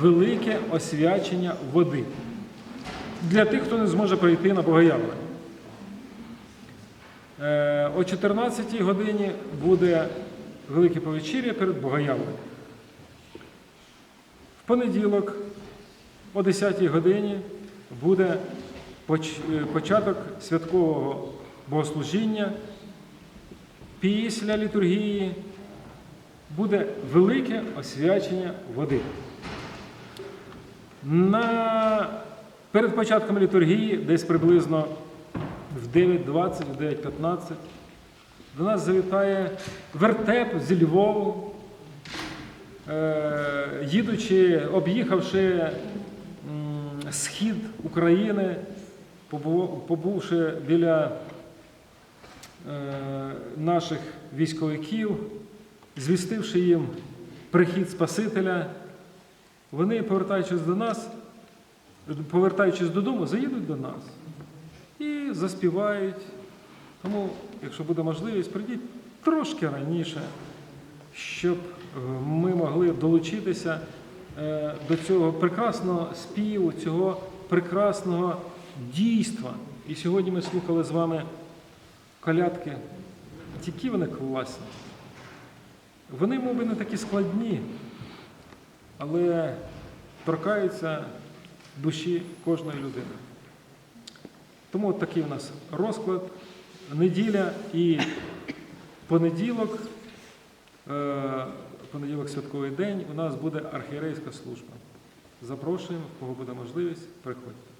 велике освячення води для тих, хто не зможе прийти на Богоявлення. Е, О 14 годині буде велике повечір'я перед Богоявленням. В понеділок о 10 годині буде е, початок святкового богослужіння. Після літургії буде велике освячення води. На... Перед початком літургії, десь приблизно в 9.20, в 9.15, до нас завітає вертеп зі Львову, е, їдучи, об'їхавши схід України, побувши біля е, наших військовиків, звістивши їм прихід Спасителя, вони, повертаючись до нас, повертаючись додому, заїдуть до нас і заспівають. Тому, якщо буде можливість, прийдіть трошки раніше, щоб е, ми могли долучитися е, до цього прекрасного співу, цього прекрасного дійства. І сьогодні ми слухали з вами колядки. Які вони класні. Вони, мов би, не такі складні, але торкаються душі кожної людини. Тому от такий у нас розклад. Неділя і понеділок, е, понеділок святковий день, у нас буде архієрейська служба. Запрошуємо, в кого буде можливість, приходьте.